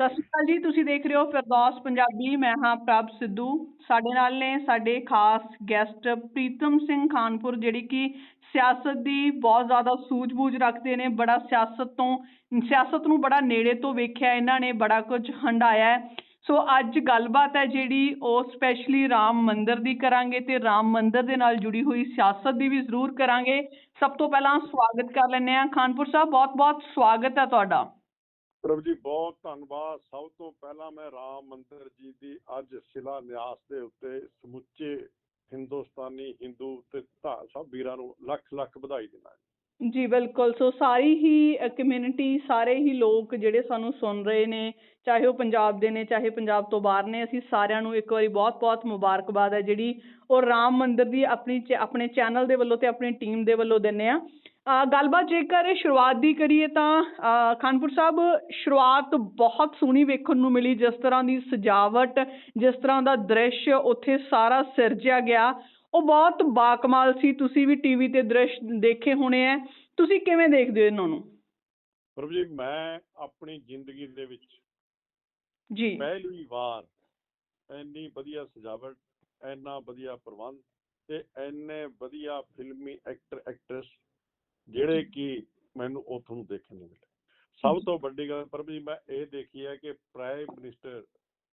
ਸਤਿ ਸ਼੍ਰੀ ਅਕਾਲ ਜੀ, ਤੁਸੀਂ ਦੇਖ ਰਹੇ ਹੋ ਫਿਰਦੌਸ ਪੰਜਾਬੀ, ਮੈਂ ਹਾਂ ਪ੍ਰਭ ਸਿੱਧੂ। ਸਾਡੇ ਨਾਲ ਨੇ ਸਾਡੇ ਖਾਸ ਗੈਸਟ ਪ੍ਰੀਤਮ ਸਿੰਘ ਖਾਨਪੁਰ, ਜਿਹੜੀ ਕਿ ਸਿਆਸਤ ਦੀ ਬਹੁਤ ਜ਼ਿਆਦਾ ਸੂਝ-ਬੂਝ ਰੱਖਦੇ ਨੇ, ਬੜਾ ਸਿਆਸਤ ਤੋਂ, ਸਿਆਸਤ ਨੂੰ ਬੜਾ ਨੇੜੇ ਤੋਂ ਵੇਖਿਆ ਇਹਨਾਂ ਨੇ, ਬੜਾ ਕੁਝ ਹੰਡਾਇਆ ਸੋ ਅੱਜ ਗੱਲਬਾਤ ਹੈ ਜਿਹੜੀ ਉਹ ਸਪੈਸ਼ਲੀ ਰਾਮ ਮੰਦਿਰ ਦੀ ਕਰਾਂਗੇ ਤੇ ਰਾਮ ਮੰਦਿਰ ਦੇ ਨਾਲ ਜੁੜੀ ਹੋਈ ਸਿਆਸਤ ਦੀ ਵੀ ਜ਼ਰੂਰ ਕਰਾਂਗੇ। ਸਭ ਤੋਂ ਪਹਿਲਾਂ ਸਵਾਗਤ ਕਰ ਲੈਂਦੇ ਹਾਂ। ਖਾਨਪੁਰ ਸਾਹਿਬ, ਬਹੁਤ-ਬਹੁਤ ਸਵਾਗਤ ਹੈ ਤੁਹਾਡਾ। ਪ੍ਰਭ ਜੀ, ਬਹੁਤ ਧੰਨਵਾਦ। ਸਭ ਤੋਂ ਪਹਿਲਾਂ ਮੈਂ ਰਾਮ ਮੰਦਿਰ ਜੀ ਦੀ ਅੱਜ ਸ਼ਿਲਾ ਨਿਆਸ ਦੇ ਉੱਤੇ ਸਮੁੱਚੇ ਹਿੰਦੁਸਤਾਨੀ, ਹਿੰਦੂ ਤੇ ਸਭ ਵੀਰਾਂ ਨੂੰ ਲੱਖ ਲੱਖ ਵਧਾਈ ਦਿੰਦਾ ਜੀ। ਬਿਲਕੁਲ। ਸੋ ਸਾਰੀ ਹੀ ਕਮਿਊਨਿਟੀ ਸਾਰੇ ਹੀ ਲੋਕ ਜਿਹੜੇ ਸਾਨੂੰ ਸੁਣ ਰਹੇ ਨੇ, ਚਾਹੇ ਉਹ ਪੰਜਾਬ ਦੇ ਨੇ, ਚਾਹੇ ਪੰਜਾਬ ਤੋਂ ਬਾਹਰ ਨੇ, ਅਸੀਂ ਸਾਰਿਆਂ ਨੂੰ ਇੱਕ ਵਾਰੀ ਬਹੁਤ-ਬਹੁਤ ਮੁਬਾਰਕਬਾਦ ਹੈ ਜਿਹੜੀ ਉਹ ਰਾਮ ਮੰਦਿਰ ਦੀ ਆਪਣੀ ਆਪਣੇ ਚੈਨਲ ਦੇ ਵੱਲੋਂ ਤੇ ਆਪਣੀ ਟੀਮ ਦੇ ਵੱਲੋਂ ਦਿੰਨੇ ਆ ਗੱਲਬਾਤ ਜੇਕਰ ਸ਼ੁਰੂਆਤ ਦੀ ਕਰੀਏ ਤਾਂ ਖਾਨਪੁਰ ਸਾਹਿਬ ਸ਼ੁਰੂਆਤ ਬਹੁਤ ਸੋਹਣੀ ਵੇਖਣ ਨੂੰ ਮਿਲੀ ਜਿਸ ਤਰ੍ਹਾਂ ਦੀ ਸਜਾਵਟ ਜਿਸ ਤਰ੍ਹਾਂ ਦਾ ਦ੍ਰਿਸ਼ ਉੱਥੇ ਸਾਰਾ ਸਿਰਜਿਆ ਗਿਆ। ਉਹ ਬਹੁਤ ਬਾਕਮਾਲ ਸੀ ਤੁਸੀਂ ਵੀ ਟੀਵੀ ਤੇ ਦ੍ਰਿਸ਼ ਦੇਖੇ ਹੋਣੇ ਆ ਤੁਸੀਂ ਕਿਵੇਂ ਦੇਖਦੇ ਹੋ ਇਹਨਾਂ ਨੂੰ? ਪ੍ਰਭ ਜੀ ਮੈਂ ਆਪਣੀ ਜ਼ਿੰਦਗੀ ਦੇ ਵਿੱਚ ਜੀ। ਪਹਿਲੀ ਵਾਰ ਇੰਨੀ ਵਧੀਆ ਸਜਾਵਟ ਇੰਨਾ ਵਧੀਆ ਪ੍ਰਬੰਧ ਤੇ ਇੰਨੇ ਵਧੀਆ ਫਿਲਮੀ ਐਕਟਰ ਐਕਟਰਸ ਜਿਹੜੇ ਕਿ ਮੈਨੂੰ ਉੱਥੋਂ ਦੇਖਣ ਨੂੰ ਮਿਲੇ। ਸਭ ਤੋਂ ਵੱਡੀ ਗੱਲ ਪ੍ਰਭ ਜੀ ਮੈਂ ਇਹ ਦੇਖੀ ਹੈ ਕਿ ਪ੍ਰਾਈਮ ਮਿਨਿਸਟਰ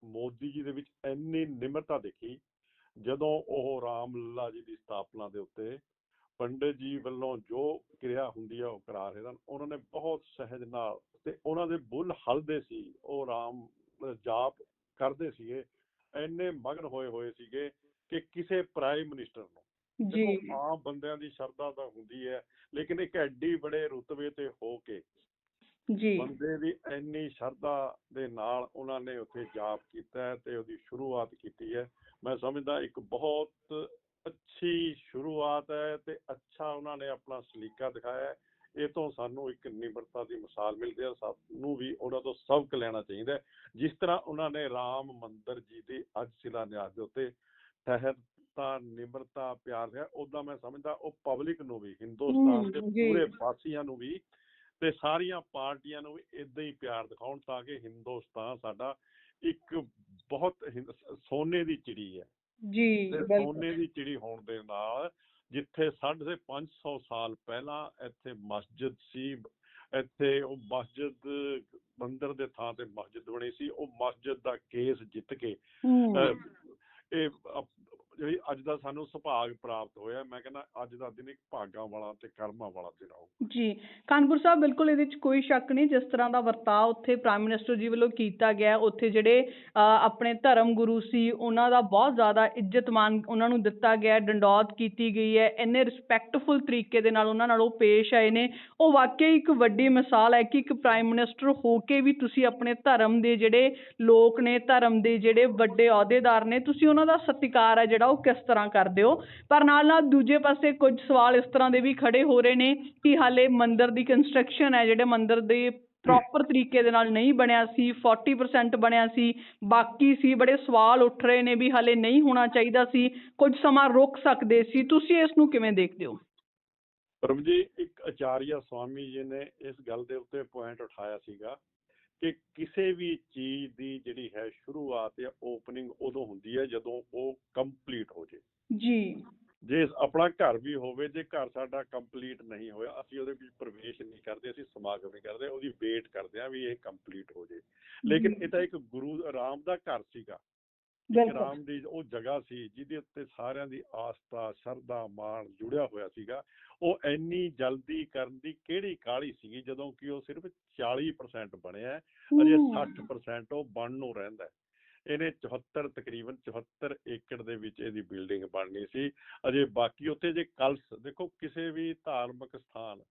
ਮੋਦੀ ਜੀ ਦੇ ਵਿੱਚ ਇੰਨੀ ਨਿਮਰਤਾ ਦੇਖੀ, ਜਦੋਂ ਉਹ ਰਾਮ ਲੱਲਾ ਜੀ ਦੀ ਸਥਾਪਨਾ ਦੇ ਉੱਤੇ ਪੰਡਿਤ ਜੀ ਵੱਲੋਂ ਜੋ ਕਿਰਿਆ ਹੁੰਦੀ ਹੈ ਉਹ ਕਰਾ ਰਹੇ ਸਨ, ਉਹਨਾਂ ਨੇ ਬਹੁਤ ਸਹਿਜ ਨਾਲ ਤੇ ਉਹਨਾਂ ਦੇ ਬੁੱਲ ਹਲਦੇ ਸੀ, ਉਹ ਰਾਮ ਜਾਪ ਕਰਦੇ ਸੀਗੇ, ਇੰਨੇ ਮਗਨ ਹੋਏ ਹੋਏ ਸੀਗੇ ਕਿ ਕਿਸੇ ਪ੍ਰਾਈਮ ਮਿਨਿਸਟਰ ਨੂੰ ਜੀ। ਆਮ ਬੰਦਿਆਂ ਦੀ ਸ਼ਰਧਾ ਤਾਂ ਹੁੰਦੀ ਹੈ ਲੇਕਿਨ ਇੱਕ ਐਡੀ ਬੜੇ ਰੁਤਬੇ ਤੇ ਹੋ ਕੇ ਜੀ। ਬੰਦੇ ਦੀ ਇੰਨੀ ਸ਼ਰਧਾ ਦੇ ਨਾਲ ਉਹਨਾਂ ਨੇ ਉੱਥੇ ਜਾਪ ਕੀਤਾ ਤੇ ਉਹਦੀ ਸ਼ੁਰੂਆਤ ਕੀਤੀ ਹੈ। ਮੈਂ ਸਮਝਦਾ ਇੱਕ ਬਹੁਤ ਅੱਛੀ ਸ਼ੁਰੂਆਤ ਹੈ ਤੇ ਅੱਛਾ ਉਹਨਾਂ ਨੇ ਆਪਣਾ ਸਲੀਕਾ ਦਿਖਾਇਆ ਹੈ। ਇਹ ਤੋਂ ਸਾਨੂੰ ਇੱਕ ਨਿਮਰਤਾ ਦੀ ਮਿਸਾਲ ਮਿਲਦੀ ਹੈ ਸਾਨੂੰ ਵੀ ਉਹਨਾਂ ਤੋਂ ਸਬਕ ਲੈਣਾ ਚਾਹੀਦਾ ਹੈ। ਜਿਸ ਤਰ੍ਹਾਂ ਉਹਨਾਂ ਨੇ ਰਾਮ ਮੰਦਿਰ ਜੀ ਦੀ ਅੱਜ ਸ਼ਿਲਾਨਿਆਸ ਦੇ ਉੱਤੇ ਸਹਿਜਤਾ ਨਿਮਰਤਾ ਪਿਆਰ ਹੈ ਉਦਾਂ ਮੈਂ ਸਮਝਦਾ ਉਹ ਪਬਲਿਕ ਨੂੰ ਵੀ ਹਿੰਦੁਸਤਾਨ ਦੇ। ਪੂਰੇ ਵਾਸੀਆਂ ਨੂੰ ਵੀ ਤੇ ਸਾਰੀਆਂ ਪਾਰਟੀਆਂ ਨੂੰ ਵੀ ਇਦਾਂ ਹੀ ਪਿਆਰ ਦਿਖਾਉਣ ਤਾਂ ਕਿ ਹਿੰਦੁਸਤਾਨ ਸਾਡਾ ਇੱਕ ਬਹੁਤ ਸੋਨੇ ਦੀ ਚਿੜੀ ਹੈ। ਜੀ ਸੋਨੇ ਦੀ ਚਿੜੀ ਹੋਣ ਦੇ ਨਾਲ ਜਿੱਥੇ ਸਾਢੇ 500 ਸਾਲ ਪਹਿਲਾਂ ਇੱਥੇ ਮਸਜਿਦ ਸੀ ਇੱਥੇ ਉਹ ਮਸਜਿਦ ਮੰਦਿਰ ਦੇ ਥਾਂ ਤੇ ਮਸਜਿਦ ਬਣੀ ਸੀ ਉਹ ਮਸਜਿਦ ਦਾ ਕੇਸ ਜਿੱਤ ਕੇ if a, ਜਿਹੜੀ ਅੱਜ ਦਾ ਸਾਨੂੰ ਸੁਭਾਗ ਪ੍ਰਾਪਤ ਹੋਇਆ। ਮੈਂ ਕਹਿੰਦਾ ਅੱਜ ਦਾ ਦਿਨ ਇੱਕ ਭਾਗਾਂ ਵਾਲਾ ਤੇ ਕਰਮਾਂ ਵਾਲਾ ਦਿਨ ਆਊ ਜੀ, ਕਾਨਪੁਰ ਸਾਹਿਬ ਬਿਲਕੁਲ ਇਹਦੇ ਵਿੱਚ ਕੋਈ ਸ਼ੱਕ ਨਹੀਂ, ਜਿਸ ਤਰ੍ਹਾਂ ਦਾ ਵਰਤਾਅ ਉੱਥੇ ਪ੍ਰਾਈਮ ਮਿਨਿਸਟਰ ਜੀ ਵੱਲੋਂ ਕੀਤਾ ਗਿਆ ਉੱਥੇ ਜਿਹੜੇ ਆਪਣੇ ਧਰਮ ਗੁਰੂ ਸੀ, ਉਹਨਾਂ ਦਾ ਬਹੁਤ ਜ਼ਿਆਦਾ ਇੱਜ਼ਤ ਉਹਨਾਂ ਨੂੰ ਦਿੱਤਾ ਗਿਆ ਡੰਡੌਤ ਕੀਤੀ ਗਈ ਹੈ, ਇੰਨੇ ਰਿਸਪੈਕਟਫੁਲ ਤਰੀਕੇ ਦੇ ਨਾਲ ਉਹਨਾਂ ਨਾਲ ਉਹ ਪੇਸ਼ ਆਏ ਨੇ। ਉਹ ਵਾਕਈ ਇੱਕ ਵੱਡੀ ਮਿਸਾਲ ਹੈ ਕਿ ਇੱਕ ਪ੍ਰਾਈਮ ਮਿਨਿਸਟਰ ਹੋ ਕੇ ਵੀ ਤੁਸੀਂ ਆਪਣੇ ਧਰਮ ਦੇ ਜਿਹੜੇ ਲੋਕ ਨੇ, ਧਰਮ ਦੇ ਜਿਹੜੇ ਵੱਡੇ ਅਹੁਦੇਦਾਰ ਨੇ, ਤੁਸੀਂ ਉਹਨਾਂ ਦਾ ਸਤਿਕਾਰ ਹੈ ਜਿਹੜਾ ਉਹ ਕਿਸ ਤਰ੍ਹਾਂ ਕਰਦੇ ਹੋ? ਪਰ ਨਾਲ ਨਾਲ ਦੂਜੇ ਪਾਸੇ ਕੁਝ ਸਵਾਲ ਇਸ ਤਰ੍ਹਾਂ ਦੇ ਵੀ ਖੜੇ ਹੋ ਰਹੇ ਨੇ ਕਿ ਹਾਲੇ ਮੰਦਿਰ ਦੀ ਕੰਸਟਰਕਸ਼ਨ ਹੈ, ਜਿਹੜੇ ਮੰਦਿਰ ਦੇ ਪ੍ਰੋਪਰ ਤਰੀਕੇ ਦੇ ਨਾਲ ਨਹੀਂ ਬਣਿਆ ਸੀ 40% ਬਣਿਆ ਸੀ, ਬਾਕੀ ਸੀ, ਬੜੇ ਸਵਾਲ ਉੱਠ ਰਹੇ ਨੇ ਵੀ ਹਾਲੇ ਨਹੀਂ ਹੋਣਾ ਚਾਹੀਦਾ ਸੀ, ਕੁਝ ਸਮਾਂ ਰੁਕ ਸਕਦੇ ਸੀ। ਤੁਸੀਂ ਇਸ ਨੂੰ ਕਿਵੇਂ ਦੇਖਦੇ ਹੋ? ਪ੍ਰਭ ਜੀ ਇੱਕ ਆਚਾਰੀਆ ਸਵਾਮੀ ਜੀ ਨੇ ਇਸ ਗੱਲ ਦੇ ਉੱਤੇ ਪੁਆਇੰਟ ਉਠਾਇਆ ਸੀਗਾ ਕਿ ਕਿਸੇ ਵੀ ਚੀਜ਼ ਦੀ ਜਿਹੜੀ ਹੈ ਸ਼ੁਰੂਆਤ ਜਾਂ ਓਪਨਿੰਗ ਉਦੋਂ ਹੁੰਦੀ ਹੈ ਜਦੋਂ ਉਹ ਕੰਪਲੀਟ ਹੋ ਜੇ। ਜੀ। ਜੇ ਆਪਣਾ ਘਰ ਵੀ ਹੋਵੇ ਜੇ ਘਰ ਸਾਡਾ ਕੰਪਲੀਟ ਨਹੀਂ ਹੋਇਆ ਅਸੀਂ ਉਹਦੇ ਵਿੱਚ ਪ੍ਰਵੇਸ਼ ਨਹੀਂ ਕਰਦੇ ਅਸੀਂ ਸਮਾਗਮ ਨਹੀਂ ਕਰਦੇ ਉਹਦੀ ਵੇਟ ਕਰਦੇ ਹਾਂ ਵੀ ਇਹ ਕੰਪਲੀਟ ਹੋ ਜੇ। ਲੇਕਿਨ ਇਹ ਤਾਂ ਇੱਕ ਗੁਰੂ ਰਾਮ ਦਾ ਘਰ ਸੀਗਾ। ਰਾਮ ਦੀ ਉਹ ਜਗ੍ਹਾ ਸੀ ਜਿਹਦੇ ਉੱਤੇ ਸਾਰਿਆਂ ਦੀ ਆਸਥਾ ਸ਼ਰਧਾ ਮਾਣ ਜੁੜਿਆ ਹੋਇਆ ਸੀਗਾ ਉਹ ਇੰਨੀ ਜਲਦੀ ਕਰਨ ਦੀ ਕਿਹੜੀ ਕਾਹਲੀ ਸੀਗੀ ਜਦੋਂ ਕਿ ਉਹ ਸਿਰਫ 40% ਬਣਿਆ ਅਜੇ ਹੂੰ। 60% ਉਹ ਬਣਨ ਨੂੰ ਰਹਿੰਦਾ। ਇਹਨੇ 74 ਤਕਰੀਬਨ 74 ਏਕੜ ਦੇ ਵਿੱਚ ਇਹਦੀ ਬਿਲਡਿੰਗ ਬਣਨੀ ਸੀ ਅਜੇ ਬਾਕੀ ਉੱਥੇ ਜੇ ਕਲਸ ਦੇਖੋ ਕਿਸੇ ਵੀ ਧਾਰਮਿਕ ਸਥਾਨ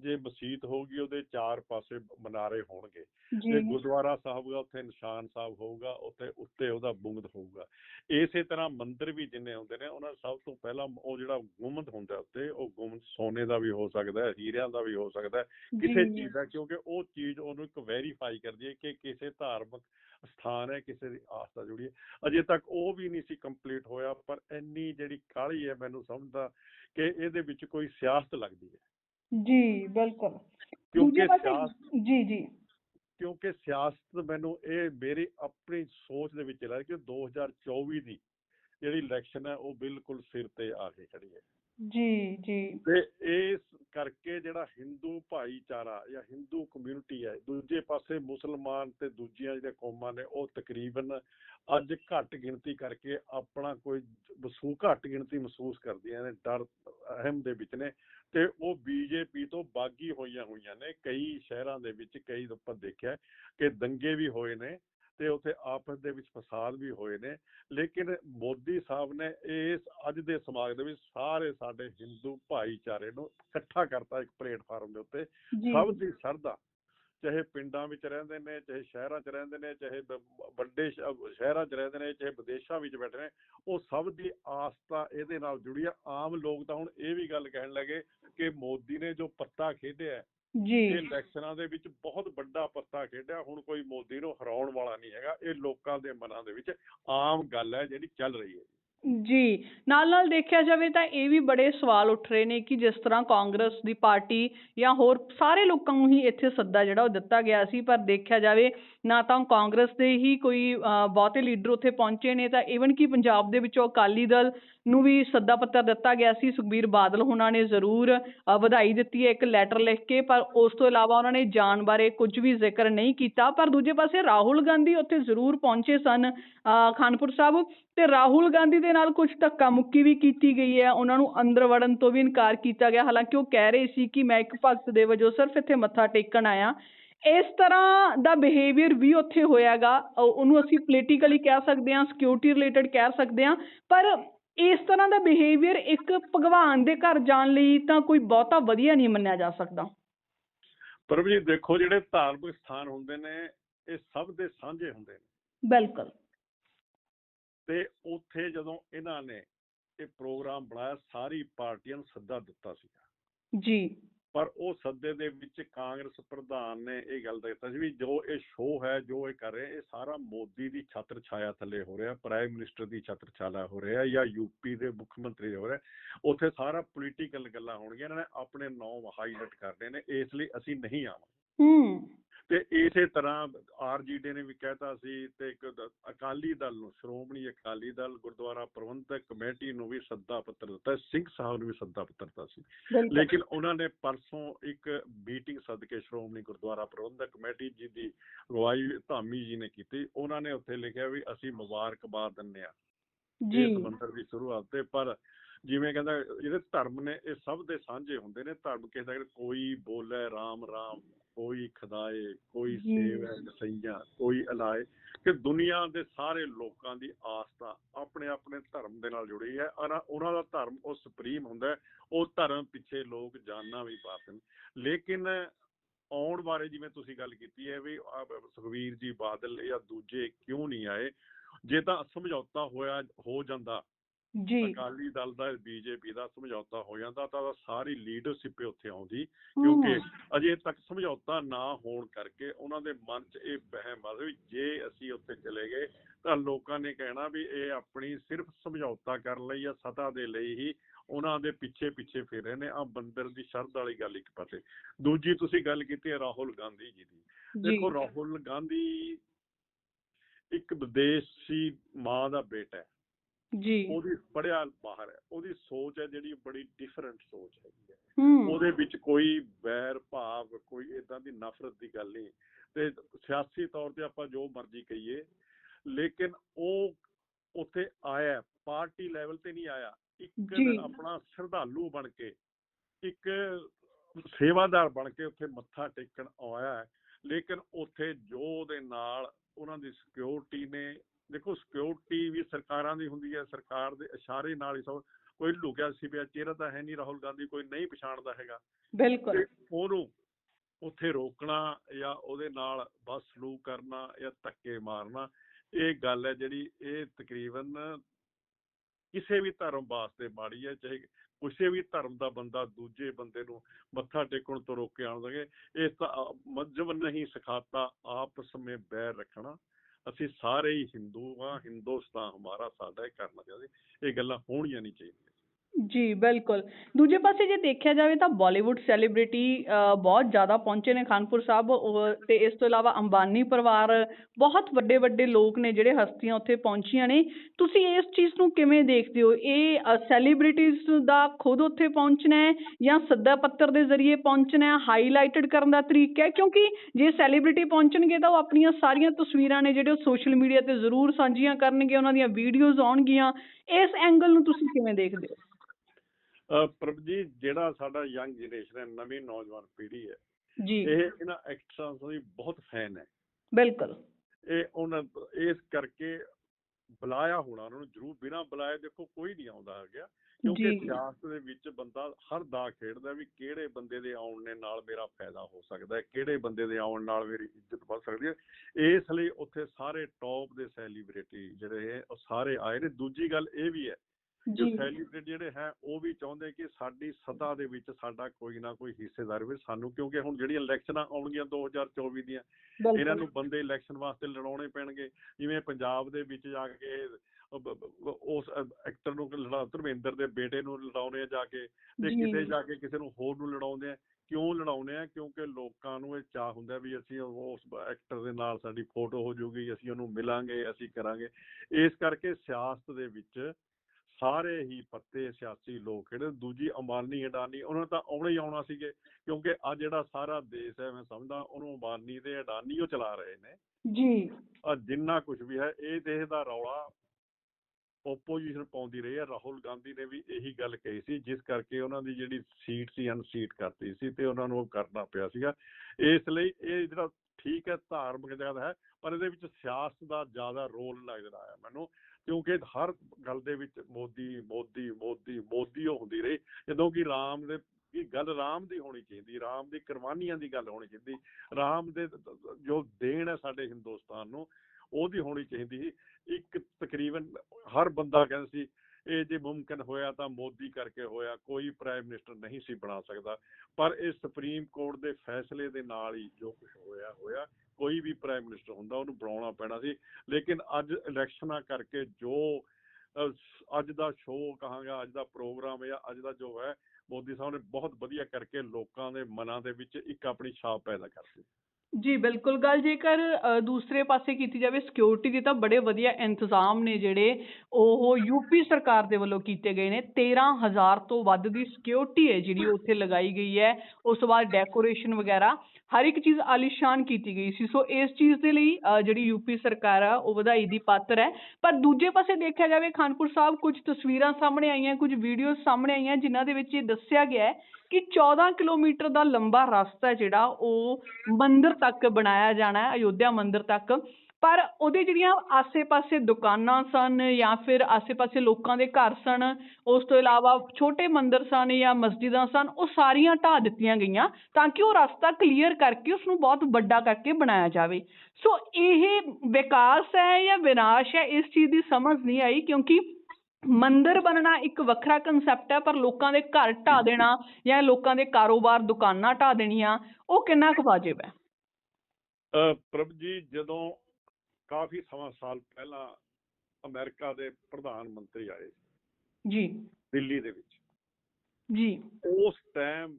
ਜੇ ਮਸਜਿਦ ਹੋਊਗੀ ਉਹਦੇ ਚਾਰ ਪਾਸੇ ਮਨਾਰੇ ਹੋਣਗੇ। ਜੇ। ਗੁਰਦੁਆਰਾ ਸਾਹਿਬ ਹੋਊਗਾ ਉੱਥੇ ਨਿਸ਼ਾਨ ਸਾਹਿਬ ਹੋਊਗਾ ਉੱਥੇ ਉੱਤੇ ਉਹਦਾ ਬੁੰਗਦ ਹੋਊਗਾ। ਇਸੇ ਤਰ੍ਹਾਂ ਮੰਦਿਰ ਵੀ ਜਿੰਨੇ ਹੁੰਦੇ ਨੇ ਉਹਨਾਂ ਸਭ ਤੋਂ ਪਹਿਲਾਂ ਉਹ ਜਿਹੜਾ ਗੁੰਮਦ ਹੁੰਦਾ ਉੱਤੇ ਉਹ ਗੁੰਮਦ ਸੋਨੇ ਦਾ ਵੀ ਹੋ ਸਕਦਾ ਹੈ ਹੀਰਿਆਂ ਦਾ ਵੀ ਹੋ ਸਕਦਾ ਹੈ ਕਿਸੇ ਚੀਜ਼ ਦਾ ਕਿਉਂਕਿ ਉਹ ਚੀਜ਼ ਉਹਨੂੰ ਇੱਕ ਵੈਰੀਫਾਈ ਕਰਦੀ ਹੈ ਕਿ ਕਿਸੇ ਧਾਰਮਿਕ ਸਥਾਨ ਹੈ ਕਿਸੇ ਦੀ ਆਸਥਾ ਜੁੜੀ ਹੈ। ਅਜੇ ਤੱਕ ਉਹ ਵੀ ਨਹੀਂ ਸੀ ਕੰਪਲੀਟ ਹੋਇਆ ਪਰ ਇੰਨੀ ਜਿਹੜੀ ਕਾਹਲੀ ਹੈ ਮੈਨੂੰ ਸਮਝਦਾ ਕਿ ਇਹਦੇ ਵਿੱਚ ਕੋਈ ਸਿਆਸਤ ਲੱਗਦੀ ਹੈ। ਜੀ ਬਿਲਕੁਲ। ਕਿਉਂਕਿ ਪਾਸੇ ਸਿਆਸਤ ਜੀ ਜੀ। ਕਿਉਂਕਿ ਸਿਆਸਤ ਮੈਨੂੰ ਇਹ ਮੇਰੀ ਆਪਣੀ ਸੋਚ ਦੇ ਵਿੱਚ ਲੱਗ ਕਿ 2024 ਦੀ ਜਿਹੜੀ ਇਲੈਕਸ਼ਨ ਹੈ ਉਹ ਬਿਲਕੁਲ ਸਿਰ ਤੇ ਆ ਕੇ ਖੜੀ ਹੈ। ਜੀ ਜੀ। ਤੇ ਇਸ ਕਰਕੇ ਜਿਹੜਾ ਹਿੰਦੂ ਭਾਈਚਾਰਾ ਜਾਂ ਹਿੰਦੂ ਕਮਿਊਨਿਟੀ ਹੈ, ਦੂਜੇ ਪਾਸੇ ਮੁਸਲਮਾਨ ਤੇ ਦੂਜੀਆਂ ਜਿਹੜੀਆਂ ਕੌਮਾਂ ਨੇ, ਉਹ ਤਕਰੀਬਨ ਅੱਜ ਘੱਟ ਗਿਣਤੀ ਕਰਕੇ ਆਪਣਾ ਕੋਈ ਮਸੂ ਘੱਟ ਗਿਣਤੀ ਮਹਿਸੂਸ ਕਰਦੀਆਂ ਨੇ, ਡਰ ਅਹਿਮ ਦੇ ਵਿੱਚ ਨੇ ਤੇ ਉਹ ਬੀਜੇਪੀ ਤੋਂ ਬਾਗੀ ਹੋਈਆਂ ਹੋਈਆਂ ਨੇ। ਕਈ ਸ਼ਹਿਰਾਂ ਦੇ ਵਿੱਚ ਕਈ ਆਪਾਂ ਦੇਖਿਆ ਕਿ ਦੰਗੇ ਵੀ ਹੋਏ ਨੇ। ਤੇ ਉੱਥੇ ਆਪਸ ਦੇ ਵਿੱਚ ਫਸਾਦ ਵੀ ਹੋਏ ਨੇ। ਲੇਕਿਨ ਮੋਦੀ ਸਾਹਿਬ ਨੇ ਇਸ ਅੱਜ ਦੇ ਸਮਾਜ ਦੇ ਵਿੱਚ ਸਾਰੇ ਸਾਡੇ ਹਿੰਦੂ ਭਾਈਚਾਰੇ ਨੂੰ ਇਕੱਠਾ ਕਰਤਾ ਇੱਕ ਪਲੇਟਫਾਰਮ ਦੇ ਉੱਤੇ। ਸਭ ਦੀ ਸਰਦਾ ਚਾਹੇ ਪਿੰਡਾਂ ਵਿੱਚ ਰਹਿੰਦੇ ਨੇ ਚਾਹੇ ਸ਼ਹਿਰਾਂ 'ਚ ਰਹਿੰਦੇ ਨੇ ਚਾਹੇ ਵੱਡੇ ਸ਼ਹਿਰਾਂ 'ਚ ਰਹਿੰਦੇ ਨੇ ਚਾਹੇ ਵਿਦੇਸ਼ਾਂ ਵਿੱਚ ਬੈਠੇ ਨੇ ਉਹ ਸਭ ਦੀ ਆਸਥਾ ਇਹਦੇ ਨਾਲ ਜੁੜੀ ਆ। ਆਮ ਲੋਕ ਤਾਂ ਹੁਣ ਇਹ ਵੀ ਗੱਲ ਕਹਿਣ ਲੱਗੇ ਕਿ ਮੋਦੀ ਨੇ ਜੋ ਪੱਤਾ ਖੇਡਿਆ ਜੀ। ਇਲੈਕਸ਼ਨਾਂ ਦੇ ਵਿੱਚ ਬਹੁਤ ਵੱਡਾ ਪੱਤਾ ਖੇਡਿਆ। ਹੁਣ ਕੋਈ ਮੋਦੀ ਨੂੰ ਹਰਾਉਣ ਵਾਲਾ ਨਹੀਂ ਹੈਗਾ। ਇਹ ਲੋਕਾਂ ਦੇ ਮਨਾਂ ਦੇ ਵਿੱਚ ਆਮ ਗੱਲ ਹੈ ਜਿਹੜੀ ਚੱਲ ਰਹੀ ਹੈ ਜੀ ਨਾਲ ਨਾਲ ਦੇਖਿਆ ਜਾਵੇ ਤਾਂ ਇਹ ਵੀ ਬੜੇ ਸਵਾਲ ਉੱਠ ਰਹੇ ਨੇ ਕਿ ਜਿਸ ਤਰ੍ਹਾਂ ਕਾਂਗਰਸ ਦੀ ਪਾਰਟੀ ਜਾਂ ਹੋਰ ਸਾਰੇ ਲੋਕਾਂ ਨੂੰ ਹੀ ਇੱਥੇ ਸੱਦਾ ਜਿਹੜਾ ਉਹ ਦਿੱਤਾ ਗਿਆ ਸੀ ਪਰ ਦੇਖਿਆ ਜਾਵੇ ਨਾ ਤਾਂ ਕਾਂਗਰਸ ਦੇ ਹੀ ਕੋਈ ਬਹੁਤੇ ਲੀਡਰ ਉੱਥੇ ਪਹੁੰਚੇ ਨੇ ਤਾਂ ਈਵਨ ਕਿ ਪੰਜਾਬ ਦੇ ਵਿੱਚੋਂ ਅਕਾਲੀ ਦਲ ਨੂੰ ਵੀ ਸੱਦਾ ਪੱਤਰ ਦਿੱਤਾ ਗਿਆ ਸੀ ਸੁਖਬੀਰ ਬਾਦਲ ਹੋਣਾ ਨੇ ਜ਼ਰੂਰ ਵਧਾਈ ਦਿੱਤੀ ਹੈ ਇੱਕ ਲੈਟਰ ਲਿਖ ਕੇ ਪਰ ਉਸ ਤੋਂ ਇਲਾਵਾ ਉਹਨਾਂ ਨੇ ਜਾਣ ਬਾਰੇ ਕੁਝ ਵੀ ਜ਼ਿਕਰ ਨਹੀਂ ਕੀਤਾ ਪਰ ਦੂਜੇ ਪਾਸੇ ਰਾਹੁਲ ਗਾਂਧੀ ਉੱਥੇ ਜ਼ਰੂਰ ਪਹੁੰਚੇ ਸਨ ਅਹ, ਖਾਨਪੁਰ ਸਾਹਿਬ ਤੇ ਰਾਹੁਲ ਗਾਂਧੀ ਦੇ ਨਾਲ ਕੁਝ ਧੱਕਾ ਮੁੱਕੀ ਵੀ ਕੀਤੀ ਗਈ ਹੈ। ਉਹਨਾਂ ਨੂੰ ਅੰਦਰ ਵੜਨ ਤੋਂ ਵੀ ਇਨਕਾਰ ਕੀਤਾ ਗਿਆ। ਹਾਲਾਂਕਿ ਉਹ ਕਹਿ ਰਹੇ ਸੀ ਕਿ ਮੈਂ ਇੱਕ ਭਗਤ ਦੇ ਵਜੋਂ ਸਿਰਫ ਇੱਥੇ ਮੱਥਾ ਟੇਕਣ ਆਇਆ। ਇਸ ਤਰ੍ਹਾਂ ਦਾ ਬਿਹੇਵੀਅਰ ਵੀ ਉੱਥੇ ਹੋਇਆਗਾ। ਉਹਨੂੰ ਅਸੀਂ ਪੋਲੀਟੀਕਲੀ ਕਹਿ ਸਕਦੇ ਹਾਂ ਸਿਕਿਉਰਿਟੀ ਰਿਲੇਟਡ ਕਹਿ ਸਕਦੇ ਹਾਂ। ਪਰ ਇਸ ਤਰ੍ਹਾਂ ਦਾ ਬਿਹੇਵੀਅਰ ਇੱਕ ਭਗਵਾਨ ਦੇ ਘਰ ਜਾਣ ਲਈ ਤਾਂ ਕੋਈ ਬਹੁਤਾ ਵਧੀਆ ਨਹੀਂ ਮੰਨਿਆ ਜਾ ਸਕਦਾ। ਪਰ ਜੀ ਦੇਖੋ ਜਿਹੜੇ ਧਾਰਮਿਕ ਸਥਾਨ ਹੁੰਦੇ ਨੇ ਇਹ ਸਭ ਦੇ ਸਾਂਝੇ ਹੁੰਦੇ ਨੇ। ਬਿਲਕੁਲ। ਤੇ ਉੱਥੇ ਜਦੋਂ ਇਹਨਾਂ ਨੇ ਇਹ ਪ੍ਰੋਗਰਾਮ ਬਣਾਇਆ ਸਾਰੀ ਪਾਰਟੀਆਂ ਨੂੰ ਸੱਦਾ ਦਿੱਤਾ ਸੀਗਾ। ਜੀ। ਪਰ ਉਹ ਸੱਦੇ ਦੇ ਵਿੱਚ ਕਾਂਗਰਸ ਪ੍ਰਧਾਨ ਨੇ ਇਹ ਗੱਲ ਦਿੱਤਾ ਸੀ ਵੀ ਜੋ ਇਹ ਸ਼ੋਅ ਹੈ ਜੋ ਇਹ ਕਰ ਰਹੇ ਇਹ ਸਾਰਾ ਮੋਦੀ ਦੀ ਛਤਰ ਛਾਇਆ ਥੱਲੇ ਹੋ ਰਿਹਾ ਪ੍ਰਾਈਮ ਮਿਨਿਸਟਰ ਦੀ ਛਤਰ ਛਾਇਆ ਹੋ ਰਿਹਾ ਜਾਂ ਯੂਪੀ ਦੇ ਮੁੱਖ ਮੰਤਰੀ ਦੇ ਹੋ ਰਿਹਾ। ਉੱਥੇ ਸਾਰਾ ਪੋਲੀਟੀਕਲ ਗੱਲਾਂ ਹੋਣਗੀਆਂ ਇਹਨਾਂ ਨੇ ਆਪਣੇ ਨਾਮ ਹਾਈਲਾਈਟ ਕਰਨੇ ਨੇ ਇਸ ਲਈ ਅਸੀਂ ਨਹੀਂ ਆਵਾਂ ਹੂੰ। ਤੇ ਇਸੇ ਤਰ੍ਹਾਂ ਆਰਜੀਡੀ ਨੇ ਵੀ ਕਹਿਤਾ ਸੀ ਤੇ ਇੱਕ ਅਕਾਲੀ ਦਲ ਨੂੰ ਸ਼੍ਰੋਮਣੀ ਅਕਾਲੀ ਦਲ ਗੁਰਦੁਆਰਾ ਪ੍ਰਬੰਧਕ ਕਮੇਟੀ ਨੂੰ ਵੀ ਸੱਦਾ ਪੱਤਰ ਦਿੱਤਾ ਸਿੰਘ ਸਾਹਿਬ ਨੂੰ ਵੀ ਸੱਦਾ ਪੱਤਰ ਦਿੱਤਾ ਸੀ। ਲੇਕਿਨ ਉਹਨਾਂ ਨੇ ਪਰਸੋਂ ਇੱਕ ਮੀਟਿੰਗ ਸੱਦ ਕੇ ਸ਼੍ਰੋਮਣੀ ਗੁਰਦੁਆਰਾ ਪ੍ਰਬੰਧਕ ਕਮੇਟੀ ਜੀ ਦੀ ਅਗਵਾਈ ਧਾਮੀ ਜੀ ਨੇ ਕੀਤੀ ਉਹਨਾਂ ਨੇ ਉੱਥੇ ਲਿਖਿਆ ਵੀ ਅਸੀਂ ਮੁਬਾਰਕਬਾਦ ਦਿੰਦੇ ਆ ਜੀ। ਇਸ ਮੰਦਰ ਦੀ ਸ਼ੁਰੂਆਤ ਤੇ ਪਰ ਜਿਵੇਂ ਕਹਿੰਦਾ ਜਿਹੜੇ ਧਰਮ ਨੇ ਇਹ ਸਭ ਦੇ ਸਾਂਝੇ ਹੁੰਦੇ ਨੇ ਧਰਮ ਕਿਸੇ ਦਾ ਕੋਈ ਬੋਲੇ ਰਾਮ ਰਾਮ ਕੋਈ ਖਦਾਏ ਕੋਈ। ਸੇਵੈ ਨਸਈਆ ਕੋਈ ਅਲਾਏ। ਕਿ ਦੁਨੀਆ ਦੇ ਸਾਰੇ ਲੋਕਾਂ ਦੀ ਆਸਥਾ ਆਪਣੇ ਆਪਣੇ ਧਰਮ ਦੇ ਨਾਲ ਜੁੜੀ ਹੈ। ਉਹਨਾਂ ਦਾ ਧਰਮ ਉਹ ਸੁਪਰੀਮ ਹੁੰਦਾ ਹੈ। ਉਹ ਧਰਮ ਪਿੱਛੇ ਲੋਕ ਜਾਨਾਂ ਵੀ ਪਾਉਂਦੇ ਨੇ। ਲੇਕਿਨ ਆਉਣ ਬਾਰੇ ਜਿਵੇਂ ਤੁਸੀਂ ਗੱਲ ਕੀਤੀ ਹੈ ਵੀ ਸੁਖਵੀਰ ਜੀ ਬਾਦਲ ਜਾਂ ਦੂਜੇ ਕਿਉਂ ਨਹੀਂ ਆਏ? ਜੇ ਤਾਂ ਸਮਝੌਤਾ ਹੋਇਆ ਹੋ ਜਾਂਦਾ ਜੀ। ਅਕਾਲੀ ਦਲ ਦਾ ਬੀਜੇਪੀ ਦਾ ਸਮਝੌਤਾ ਹੋ ਜਾਂਦਾ ਤਾਂ ਸਾਰੀ ਲੀਡਰਸ਼ਿਪ ਉੱਥੇ ਆਉਂਦੀ ਕਿਉਂਕਿ ਅਜੇ ਤੱਕ ਸਮਝੌਤਾ ਨਾ ਹੋਣ ਕਰਕੇ ਉਹਨਾਂ ਦੇ ਮਨ 'ਚ ਇਹ ਵਹਿਮ ਆ ਵੀ ਜੇ ਅਸੀਂ ਉੱਥੇ ਚਲੇ ਗਏ ਤਾਂ ਲੋਕਾਂ ਨੇ ਕਹਿਣਾ ਵੀ ਇਹ ਆਪਣੀ ਸਿਰਫ ਸਮਝੌਤਾ ਕਰਨ ਲਈ ਜਾਂ ਸਤਾ ਦੇ ਲਈ ਹੀ ਉਹਨਾਂ ਦੇ ਪਿੱਛੇ ਪਿੱਛੇ ਫਿਰ ਰਹੇ ਨੇ। ਆ ਬੰਦਰ ਦੀ ਸ਼ਰਧ ਵਾਲੀ ਗੱਲ ਇੱਕ ਪਾਸੇ। ਦੂਜੀ ਤੁਸੀਂ ਗੱਲ ਕੀਤੀ ਹੈ ਰਾਹੁਲ ਗਾਂਧੀ ਜੀ ਦੀ। ਦੇਖੋ ਰਾਹੁਲ ਗਾਂਧੀ ਇੱਕ ਵਿਦੇਸ਼ੀ ਮਾਂ ਦਾ ਬੇਟਾ ਹੈ। ਜੀ। ਉਹਦੀ ਪੜਿਆ ਬਾਹਰ ਹੈ। ਉਹਦੀ ਸੋਚ ਹੈ ਜਿਹੜੀ ਬੜੀ ਡਿਫਰੈਂਟ ਸੋਚ ਹੈਗੀ ਹੈ। ਉਹਦੇ ਵਿੱਚ ਕੋਈ ਵੈਰ ਭਾਵ ਕੋਈ ਇਦਾਂ ਦੀ ਨਫ਼ਰਤ ਦੀ ਗੱਲ ਨਹੀਂ। ਤੇ ਸਿਆਸੀ ਤੌਰ ਤੇ ਆਪਾਂ ਜੋ ਮਰਜ਼ੀ ਕਹੀਏ ਲੇਕਿਨ ਉਹ ਉੱਥੇ ਆਇਆ ਪਾਰਟੀ ਲੈਵਲ ਤੇ ਨਹੀਂ ਆਇਆ। ਇੱਕ। ਆਪਣਾ ਸ਼ਰਧਾਲੂ ਬਣ ਕੇ ਇੱਕ ਸੇਵਾਦਾਰ ਬਣ ਕੇ ਉੱਥੇ ਮੱਥਾ ਟੇਕਣ ਆਇਆ ਹੈ। ਲੇਕਿਨ ਉੱਥੇ ਜੋ ਉਹਦੇ ਨਾਲ ਉਹਨਾਂ ਦੀ ਸਿਕਿਉਰਿਟੀ ਨੇ ਦੇਖੋ ਸਿਕਿਉਰਿਟੀ ਵੀ ਸਰਕਾਰਾਂ ਦੀ ਹੁੰਦੀ ਹੈ ਸਰਕਾਰ ਦੇ ਇਸ਼ਾਰੇ ਨਾਲ ਹੀ ਸਭ ਕੋਈ ਲੁਕਿਆ ਸੀ ਪਿਆ ਚਿਹਰਾ ਤਾਂ ਹੈ ਨਹੀਂ ਰਾਹੁਲ ਗਾਂਧੀ ਕੋਈ ਨਹੀਂ ਪਛਾਣਦਾ ਹੈਗਾ। ਬਿਲਕੁਲ। ਉਹਨੂੰ ਉੱਥੇ ਰੋਕਣਾ ਜਾਂ ਉਹਦੇ ਨਾਲ ਬਸ ਸਲੂਕ ਕਰਨਾ ਜਾਂ ਧੱਕੇ ਮਾਰਨਾ ਇਹ ਗੱਲ ਹੈ ਜਿਹੜੀ ਇਹ ਤਕਰੀਬਨ ਕਿਸੇ ਵੀ ਧਰਮ ਵਾਸਤੇ ਮਾੜੀ ਹੈ ਚਾਹੇ ਕਿਸੇ ਵੀ ਧਰਮ ਦਾ ਬੰਦਾ ਦੂਜੇ ਬੰਦੇ ਨੂੰ ਮੱਥਾ ਟੇਕਣ ਤੋਂ ਰੋਕ ਕੇ ਆਉਣ ਲੱਗੇ ਇਹ ਤਾਂ ਮਜਬ ਨਹੀਂ ਸਿਖਾਤਾ ਆਪਸ ਵਿੱਚ ਬੈਰ ਰੱਖਣਾ। ਅਸੀਂ ਸਾਰੇ ਹੀ ਹਿੰਦੂ ਹਾਂ ਹਿੰਦੁਸਤਾਨ, ਹਮਾਰਾ ਸਾਡਾ ਇਹ ਕਰਨਾ ਚਾਹੀਦਾ ਇਹ ਗੱਲਾਂ ਹੋਣੀਆਂ ਨਹੀਂ ਚਾਹੀਦੀਆਂ। ਜੀ, ਬਿਲਕੁਲ। ਦੂਜੇ ਪਾਸੇ ਜੇ ਦੇਖਿਆ ਜਾਵੇ ਤਾਂ ਬਾਲੀਵੁੱਡ ਸੈਲੀਬ੍ਰਿਟੀ ਬਹੁਤ ਜ਼ਿਆਦਾ ਪਹੁੰਚੇ ਨੇ ਖਾਨਪੁਰ ਸਾਹਿਬ, ਉਹ ਤੇ ਇਸ ਤੋਂ ਇਲਾਵਾ ਅੰਬਾਨੀ ਪਰਿਵਾਰ, ਬਹੁਤ ਵੱਡੇ ਵੱਡੇ ਲੋਕ ਨੇ ਜਿਹੜੇ ਹਸਤੀਆਂ ਉੱਥੇ ਪਹੁੰਚੀਆਂ ਨੇ। ਤੁਸੀਂ ਇਸ ਚੀਜ਼ ਨੂੰ ਕਿਵੇਂ ਦੇਖਦੇ ਹੋ? ਇਹ ਸੈਲੀਬ੍ਰਿਟੀਜ਼ ਦਾ ਖੁਦ ਉੱਥੇ ਪਹੁੰਚਣਾ ਹੈ ਜਾਂ ਸੱਦਾ ਪੱਤਰ ਦੇ ਜ਼ਰੀਏ ਪਹੁੰਚਣਾ ਹੈ, ਹਾਈਲਾਈਟਡ ਕਰਨ ਦਾ ਤਰੀਕਾ ਹੈ? ਕਿਉਂਕਿ ਜੇ ਸੈਲੀਬ੍ਰਿਟੀ ਪਹੁੰਚਣਗੇ ਤਾਂ ਉਹ ਆਪਣੀਆਂ ਸਾਰੀਆਂ ਤਸਵੀਰਾਂ ਨੇ ਜਿਹੜੇ ਉਹ ਸੋਸ਼ਲ ਮੀਡੀਆ ਤੇ ਜ਼ਰੂਰ ਸਾਂਝੀਆਂ ਕਰਨਗੇ, ਉਹਨਾਂ ਦੀਆਂ ਵੀਡੀਓਜ਼ ਆਉਣਗੀਆਂ। ਇਸ ਐਂਗਲ ਨੂੰ ਤੁਸੀਂ ਕਿਵੇਂ ਦੇਖਦੇ ਹੋ? ਪ੍ਰਭਜੀਤ ਜਿਹੜਾ ਸਾਡਾ ਯੰਗ ਜਨਰੇਸ਼ਨ ਹੈ ਨਵੀਂ ਨੌਜਵਾਨ ਪੀੜ੍ਹੀ ਹੈ ਜੀ। ਇਹ ਇਹਨਾਂ ਐਕਟਰਾਂ ਦੀ ਬਹੁਤ ਫੈਨ ਹੈ। ਬਿਲਕੁਲ। ਇਹ ਉਹਨਾਂ ਇਸ ਕਰਕੇ ਬੁਲਾਇਆ ਹੋਣਾ ਉਹਨਾਂ ਨੂੰ ਜ਼ਰੂਰ ਬਿਨਾਂ ਬੁਲਾਏ ਦੇਖੋ ਕੋਈ ਨਹੀਂ ਆਉਂਦਾ ਹੈਗਾ। ਕਿਉਂਕਿ। ਸਿਆਸਤ ਦੇ ਵਿੱਚ ਬੰਦਾ ਹਰ ਦਾ ਖੇਡਦਾ ਵੀ ਕਿਹੜੇ ਬੰਦੇ ਦੇ ਆਉਣ ਨੇ ਨਾਲ ਮੇਰਾ ਫਾਇਦਾ ਹੋ ਸਕਦਾ ਹੈ ਕਿਹੜੇ ਬੰਦੇ ਦੇ ਆਉਣ ਨਾਲ ਮੇਰੀ ਇੱਜ਼ਤ ਵੱਧ ਸਕਦੀ ਹੈ। ਇਸ ਲਈ ਉੱਥੇ ਸਾਰੇ ਟੌਪ ਦੇ ਸੈਲੀਬ੍ਰਿਟੀ ਜਿਹੜੇ ਉਹ ਸਾਰੇ ਆਏ ਨੇ। ਦੂਜੀ ਗੱਲ ਇਹ ਵੀ ਹੈ ਜੀ ਸੈਲੀਬ੍ਰਿਟੀ ਜਿਹੜੇ ਹੈ ਉਹ ਵੀ ਚਾਹੁੰਦੇ ਕਿ ਸਾਡੀ ਸੱਤਾ ਦੇ ਵਿੱਚ ਸਾਡਾ ਕੋਈ ਨਾ ਕੋਈ ਹਿੱਸੇਦਾਰ ਹੋਵੇ ਸਾਨੂੰ ਕਿਉਂਕਿ ਹੁਣ ਜਿਹੜੀਆਂ ਇਲੈਕਸ਼ਨਾਂ ਆਉਣਗੀਆਂ 2024 ਦੀਆਂ ਇਹਨਾਂ ਨੂੰ ਬੰਦੇ ਇਲੈਕਸ਼ਨ ਵਾਸਤੇ ਲੜਾਉਣੇ ਪੈਣਗੇ। ਜਿਵੇਂ ਪੰਜਾਬ ਦੇ ਵਿੱਚ ਜਾ ਕੇ ਉਸ ਐਕਟਰ ਨੂੰ ਲੜਾ ਧਰਮਿੰਦਰ ਦੇ ਬੇਟੇ ਨੂੰ ਲੜਾਉਣੇ ਆ ਜਾ ਕੇ ਤੇ। ਕਿਤੇ ਜਾ ਕੇ ਕਿਸੇ ਨੂੰ ਹੋਰ ਨੂੰ ਲੜਾਉਂਦੇ ਆ। ਕਿਉਂ ਲੜਾਉਂਦੇ ਆ? ਕਿਉਂਕਿ ਲੋਕਾਂ ਨੂੰ ਇਹ ਚਾਹ ਹੁੰਦਾ ਵੀ ਅਸੀਂ ਉਸ ਐਕਟਰ ਦੇ ਨਾਲ ਸਾਡੀ ਫੋਟੋ ਹੋ ਜਾਊਗੀ ਅਸੀਂ ਉਹਨੂੰ ਮਿਲਾਂਗੇ ਅਸੀਂ ਕਰਾਂਗੇ। ਇਸ ਕਰਕੇ ਸਿਆਸਤ ਦੇ ਵਿੱਚ ਸਾਰੇ ਹੀ ਪੱਤੇ ਸਿਆਸੀ ਲੋਕ ਜਿਹੜੇ ਦੂਜੀ ਅੰਬਾਨੀ ਅਡਾਨੀ ਉਹਨਾਂ ਤਾਂ ਆਉਣਾ ਹੀ ਆਉਣਾ ਸੀਗੇ ਕਿਉਂਕਿ ਆ ਜਿਹੜਾ ਸਾਰਾ ਦੇਸ਼ ਹੈ ਮੈਂ ਸਮਝਦਾ ਉਹਨੂੰ ਅੰਬਾਨੀ ਤੇ ਅਡਾਨੀ ਉਹ ਚਲਾ ਰਹੇ ਨੇ। ਜੀ। ਆ ਜਿੰਨਾ ਕੁਝ ਵੀ ਹੈ ਇਹ ਦੇਸ਼ ਦਾ ਰੌਲਾ ਓਪੋਜੀਸ਼ਨ ਪਾਉਂਦੀ ਰਹੀ ਹੈ। ਰਾਹੁਲ ਗਾਂਧੀ ਨੇ ਵੀ ਇਹੀ ਗੱਲ ਕਹੀ ਸੀ ਜਿਸ ਕਰਕੇ ਉਹਨਾਂ ਦੀ ਜਿਹੜੀ ਸੀਟ ਸੀ ਅਨਸੀਟ ਕਰਤੀ ਸੀ ਤੇ ਉਹਨਾਂ ਨੂੰ ਉਹ ਕਰਨਾ ਪਿਆ ਸੀਗਾ। ਇਸ ਲਈ ਇਹ ਜਿਹੜਾ ਠੀਕ ਹੈ ਧਾਰਮਿਕ ਜਗ੍ਹਾ ਹੈ ਪਰ ਇਹਦੇ ਵਿੱਚ ਸਿਆਸਤ ਦਾ ਜ਼ਿਆਦਾ ਰੋਲ ਲੱਗਦਾ ਹੈ ਮੈਨੂੰ। ਕਿਉਂਕਿ ਹਰ ਗੱਲ ਦੇ ਵਿੱਚ ਮੋਦੀ ਮੋਦੀ ਮੋਦੀ ਮੋਦੀ ਹੁੰਦੀ ਰਹੀ, ਜਦੋਂ ਕਿ ਰਾਮ ਦੇ, ਇਹ ਗੱਲ ਰਾਮ ਦੀ ਹੋਣੀ ਚਾਹੀਦੀ, ਰਾਮ ਦੀ ਕੁਰਬਾਨੀਆਂ ਦੀ ਗੱਲ ਹੋਣੀ ਚਾਹੀਦੀ, ਰਾਮ ਦੇ ਜੋ ਦੇਣ ਹੈ ਸਾਡੇ ਹਿੰਦੁਸਤਾਨ ਨੂੰ, ਉਹਦੀ ਹੋਣੀ ਚਾਹੀਦੀ ਸੀ। ਇੱਕ ਤਕਰੀਬਨ ਹਰ ਬੰਦਾ ਕਹਿੰਦਾ ਸੀ, ਇਹ ਜੇ ਮੁਮਕਿਨ ਹੋਇਆ ਤਾਂ ਮੋਦੀ ਕਰਕੇ ਹੋਇਆ, ਕੋਈ ਪ੍ਰਾਈਮ ਮਿਨਿਸਟਰ ਨਹੀਂ ਸੀ ਬਣਾ ਸਕਦਾ। ਪਰ ਇਹ ਸੁਪਰੀਮ ਕੋਰਟ ਦੇ ਫੈਸਲੇ ਦੇ ਨਾਲ ਹੀ ਜੋ ਕੁਝ ਹੋਇਆ ਹੋਇਆ ਕੋਈ ਵੀ ਪ੍ਰਾਈਮ ਮਿਨਿਸਟਰ ਹੁੰਦਾ, ਉਹਨੂੰ ਬਣਾਉਣਾ ਪੈਣਾ ਸੀ। ਲੇਕਿਨ ਅੱਜ ਇਲੈਕਸ਼ਨਾਂ ਕਰਕੇ ਜੋ ਅੱਜ ਦਾ ਸ਼ੋਅ ਕਹਾਂਗਾ, ਅੱਜ ਦਾ ਪ੍ਰੋਗਰਾਮ ਜਾਂ ਅੱਜ ਦਾ ਜੋ ਹੈ, ਮੋਦੀ ਸਾਹਿਬ ਨੇ ਬਹੁਤ ਵਧੀਆ ਕਰਕੇ ਲੋਕਾਂ ਦੇ ਮਨਾਂ ਦੇ ਵਿੱਚ ਇੱਕ ਆਪਣੀ ਛਾਪ ਪੈਦਾ ਕਰਤੀ ਜੀ ਬਿਲਕੁਲ ਗੱਲ ਜੇਕਰ ਅ, ਦੂਸਰੇ ਪਾਸੇ ਕੀਤੀ ਜਾਵੇ ਸਿਕਿਉਰਿਟੀ ਦੇ ਤਾਂ ਬੜੇ ਵਧੀਆ ਇੰਤਜ਼ਾਮ ਨੇ ਜਿਹੜੇ ਉਹ ਯੂਪੀ ਸਰਕਾਰ ਦੇ ਵੱਲੋਂ ਕੀਤੇ ਗਏ ਨੇ। 13000 ਤੋਂ ਵੱਧ ਦੀ ਸਿਕਿਉਰਿਟੀ ਹੈ ਜਿਹੜੀ ਉੱਥੇ ਲਗਾਈ ਗਈ ਹੈ। ਉਸ ਤੋਂ ਬਾਅਦ ਡੈਕੋਰੇਸ਼ਨ ਵਗੈਰਾ ਹਰ ਇੱਕ ਚੀਜ਼ ਆਲੀਸ਼ਾਨ ਕੀਤੀ ਗਈ ਸੀ। ਸੋ ਇਸ ਚੀਜ਼ ਦੇ ਲਈ ਅ, ਜਿਹੜੀ ਯੂਪੀ ਸਰਕਾਰ ਆ ਉਹ ਵਧਾਈ ਦੀ ਪਾਤਰ ਹੈ। ਪਰ ਦੂਜੇ ਪਾਸੇ ਦੇਖਿਆ ਜਾਵੇ ਖਾਨਪੁਰ ਸਾਹਿਬ ਕੁਝ ਤਸਵੀਰਾਂ ਸਾਹਮਣੇ ਆਈਆਂ ਕੁਝ ਵੀਡੀਓਜ਼ ਸਾਹਮਣੇ ਆਈਆਂ ਜਿਨ੍ਹਾਂ ਦੇ ਵਿੱਚ ਇਹ ਦੱਸਿਆ ਗਿਆ ਹੈ ਕਿ 14 ਕਿਲੋਮੀਟਰ ਦਾ ਲੰਬਾ ਰਸਤਾ ਜਿਹੜਾ, ਉਹ ਮੰਦਿਰ ਤੱਕ ਬਣਾਇਆ ਜਾਣਾ ਅਯੋਧਿਆ ਮੰਦਿਰ ਤੱਕ। ਪਰ ਉਹਦੇ ਜਿਹੜੀਆਂ ਆਸੇ-ਪਾਸੇ ਦੁਕਾਨਾਂ ਸਨ ਜਾਂ ਫਿਰ ਆਸੇ-ਪਾਸੇ ਲੋਕਾਂ ਦੇ ਘਰ ਸਨ, ਉਸ ਤੋਂ ਇਲਾਵਾ ਛੋਟੇ ਮੰਦਿਰ ਸਨ ਜਾਂ ਮਸਜਿਦਾਂ ਸਨ, ਉਹ ਸਾਰੀਆਂ ਢਾਹ ਦਿੱਤੀਆਂ ਗਈਆਂ ਤਾਂ ਕਿ ਉਹ ਰਸਤਾ ਕਲੀਅਰ ਕਰਕੇ ਉਸ ਨੂੰ ਬਹੁਤ ਵੱਡਾ ਕਰਕੇ ਬਣਾਇਆ ਜਾਵੇ। ਸੋ ਇਹ ਵਿਕਾਸ ਹੈ ਜਾਂ ਵਿਨਾਸ਼ ਹੈ, ਇਸ ਚੀਜ਼ ਦੀ ਸਮਝ ਨਹੀਂ ਆਈ ਕਿਉਂਕਿ ਮੰਦਿਰ ਬਣਨਾ ਇੱਕ ਵੱਖਰਾ ਕਨਸੈਪਟ ਹੈ ਪਰ ਲੋਕਾਂ ਦੇ ਘਰ ਢਾਹ ਦੇਣਾ ਜਾਂ ਲੋਕਾਂ ਦੇ ਕਾਰੋਬਾਰ ਦੁਕਾਨਾਂ ਢਾਹ ਦੇਣੀਆਂ ਉਹ ਕਿੰਨਾ ਕੁ ਵਾਜਿਬ ਹੈ? ਪ੍ਰਭ ਜੀ ਜਦੋਂ ਕਾਫੀ ਸਮਾਂ ਸਾਲ ਪਹਿਲਾਂ ਅਮਰੀਕਾ ਦੇ ਪ੍ਰਧਾਨ ਮੰਤਰੀ ਆਏ ਜੀ। ਦਿੱਲੀ ਦੇ ਵਿੱਚ ਜੀ। ਉਸ ਟਾਈਮ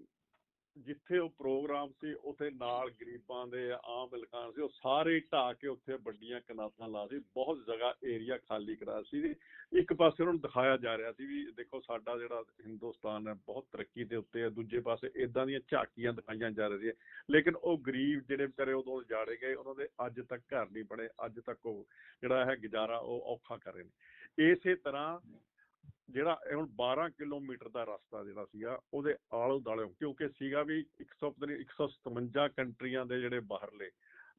ਜਿੱਥੇ ਉਹ ਪ੍ਰੋਗਰਾਮ ਸੀ, ਉੱਥੇ ਨਾਲ ਗਰੀਬਾਂ ਦੇ, ਆਮ ਇਲਾਕਾਂ ਸੀ, ਉਹ ਸਾਰੇ ਢਾਹ ਕੇ ਉੱਥੇ ਵੱਡੀਆਂ ਕਨਾਤਾਂ ਲਾ ਸੀ, ਬਹੁਤ ਜਗ੍ਹਾ ਏਰੀਆ ਖਾਲੀ ਕਰਾ ਸੀ। ਇੱਕ ਪਾਸੇ ਉਹਨਾਂ ਨੂੰ ਦਿਖਾਇਆ ਜਾ ਰਿਹਾ ਸੀ ਵੀ ਦੇਖੋ ਸਾਡਾ ਜਿਹੜਾ ਹਿੰਦੁਸਤਾਨ ਹੈ, ਬਹੁਤ ਤਰੱਕੀ ਦੇ ਉੱਤੇ ਹੈ, ਦੂਜੇ ਪਾਸੇ ਇਦਾਂ ਦੀਆਂ ਝਾਕੀਆਂ ਦਿਖਾਈਆਂ ਜਾ ਰਹੀਆਂ। ਲੇਕਿਨ ਉਹ ਗਰੀਬ ਜਿਹੜੇ ਵਿਚਾਰੇ ਉਦੋਂ ਜਾੜੇ ਗਏ, ਉਹਨਾਂ ਦੇ ਅੱਜ ਤੱਕ ਘਰ ਨਹੀਂ ਬਣੇ, ਅੱਜ ਤੱਕ ਉਹ ਜਿਹੜਾ ਹੈ ਗੁਜ਼ਾਰਾ ਉਹ ਔਖਾ ਕਰ ਰਹੇ ਨੇ। ਇਸੇ ਤਰ੍ਹਾਂ ਜਿਹੜਾ ਹੁਣ 12 ਕਿਲੋਮੀਟਰ ਦਾ ਰਸਤਾ ਜਿਹੜਾ ਸੀਗਾ ਉਹਦੇ ਆਲੇ ਦੁਆਲੇ ਕਿਉਂਕਿ ਸੀਗਾ ਵੀ 100 ਪਤਾ ਨਹੀਂ 157 ਕੰਟਰੀਆਂ ਦੇ ਜਿਹੜੇ ਬਾਹਰਲੇ